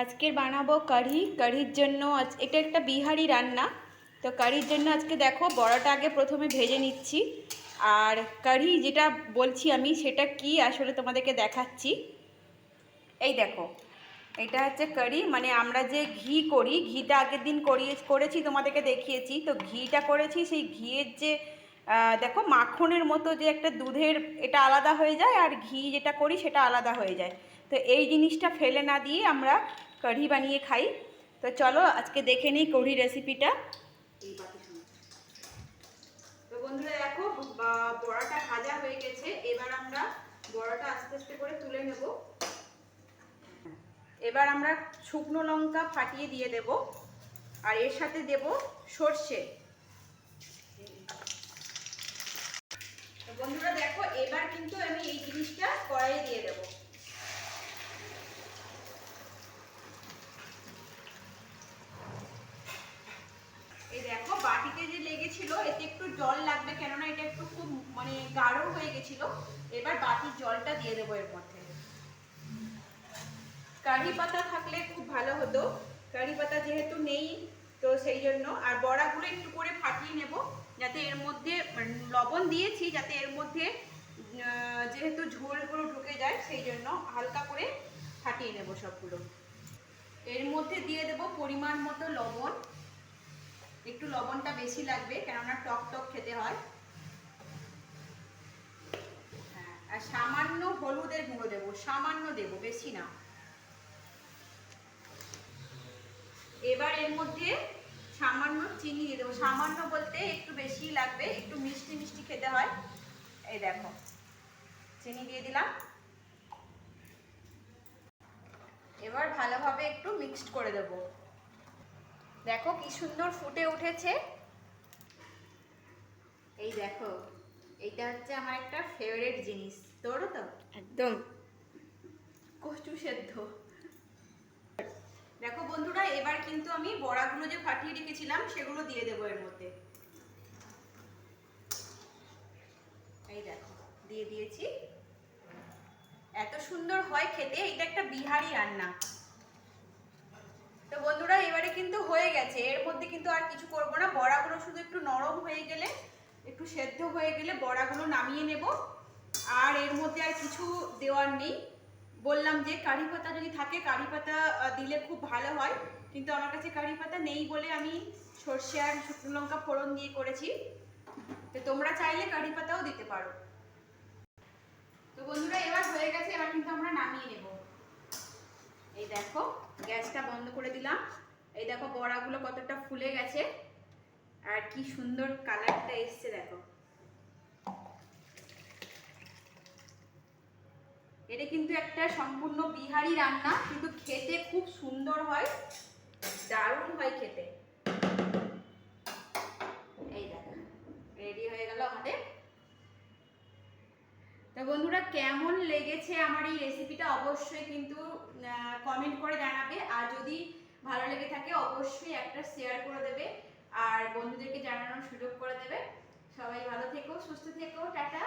আজকের বানাবো কারি। কারির জন্য আজ এটা একটা বিহারি রান্না। তো কারির জন্য আজকে দেখো, বড়াটা আগে প্রথমে ভেজে নিচ্ছি। আর কারি যেটা বলছি আমি, সেটা কি আসলে তোমাদেরকে দেখাচ্ছি। এই দেখো, এটা হচ্ছে কারি। মানে আমরা যে ঘি করি, ঘিটা আগের দিন করিয়ে করেছি তোমাদেরকে দেখিয়েছি। তো ঘিটা করেছি, সেই ঘিয়ের যে দেখো মাখনের মতো যে একটা দুধের, এটা আলাদা হয়ে যায়, আর ঘি যেটা করি, সেটা আলাদা হয়ে যায়। তো এই জিনিসটা ফেলে না দিয়ে আমরা কারি বানিয়ে খাই। তো চলো আজকে দেখে নিই কড়ি রেসিপিটা তো বন্ধুরা, দেখো বড়াটা ভাজা হয়ে গেছে। এবার আমরা বড়াটা আস্তে আস্তে করে তুলে নেব। এবার আমরা শুকনো লঙ্কা ফাটিয়ে দিয়ে দেব। আর এর সাথে দেব সর্ষে। বন্ধুরা, দেখো, এবার কিন্তু আমি এই জিনিসটা কড়াইয়ে দিয়ে দেবো এই দেখো বাটিতে যে লেগেছিল এতে একটু জল লাগবে, কেননা এটা একটু খুব মানে গাঢ় হয়ে গেছিল। এবার বাটির জলটা দিয়ে দেবো এর মধ্যে। কারি পাতা থাকলে খুব ভালো হতো। কারি পাতা যেহেতু নেই, তো সেই জন্য। আর বড়াগুলো একটু করে ফাটিয়ে নেব, যাতে এর মধ্যে লবণ দিয়েছি, যাতে এর মধ্যে যেহেতু ঝোলগুলো ঢুকে যায়, সেই জন্য হালকা করে ফাটিয়ে নেব সবগুলো। এর মধ্যে দিয়ে দেব পরিমাণ মতো লবণ। একটু লবণটা বেশি লাগবে, কেননা টক টক খেতে হয়। হ্যাঁ আর সামান্য হলুদের গুঁড়ো দেবো, সামান্য দেবো, বেশি না। এবার এর মধ্যে সামান্য চিনি দিয়ে দেবো। সামান্য বলতে একটু বেশি লাগবে, একটু মিষ্টি মিষ্টি খেতে হয়। এই দেখো, চিনি দিয়ে দিলাম। এবার ভালোভাবে একটু মিক্সড করে দেবো। দেখো কি সুন্দর ফুটে উঠেছে। এই দেখো এইটা হচ্ছে আমার একটা ফেভারিট জিনিস তোরও তো? একদম। কচু সেদ্ধ। দেখো বন্ধুরা এবার কিন্তু আমি বড়াগুলো যে ফাটিয়ে রেখেছিলাম সেগুলো দিয়ে দেবো এর মধ্যে। এই দেখো দিয়ে দিয়েছি। এত সুন্দর হয় খেতে এটা একটা বিহারি রান্না তো বন্ধুরা এবারে কিন্তু হয়ে গেছে। এর মধ্যে কিন্তু আর কিছু করব না। বড়াগুলো শুধু একটু নরম হয়ে গেলে, একটু সেদ্ধ হয়ে গেলে বড়াগুলো নামিয়ে নেব। আর এর মধ্যে আর কিছু দেওয়ার নেই। বললাম যে কারি পাতা যদি থাকে, কারি পাতা দিলে খুব ভালো হয়। কিন্তু আমার কাছে কারি পাতা নেই বলে আমি সর্ষে আর শুকনো লঙ্কা ফোড়ন দিয়ে করেছি। তো তোমরা চাইলে কারি পাতাও দিতে পারো। তো বন্ধুরা, এবার হয়ে গেছে, এবার কিন্তু আমরা নামিয়ে নেব। এই দেখো, গ্যাসটা বন্ধ করে দিলাম। দেখো বড়াগুলো কতটা ফুলে গেছে। আর কি সুন্দর কালারটা এসছে দেখো। এটা কিন্তু একটা সম্পূর্ণ বিহারি রান্না, কিন্তু খেতে খুব সুন্দর হয়, দারুণ হয় খেতে। এই দেখো রেডি হয়ে গেল আমাদের। তো বন্ধুরা, কেমন লেগেছে আমার এই রেসিপিটা অবশ্যই কিন্তু কমেন্ট করে জানাবে। আর যদি ভালো লেগে থাকে, অবশ্যই একটা শেয়ার করে দেবে আর বন্ধুদেরকে জানানোর সুযোগ করে দেবে। সবাই ভালো থেকো, সুস্থ থেকো, টাটা।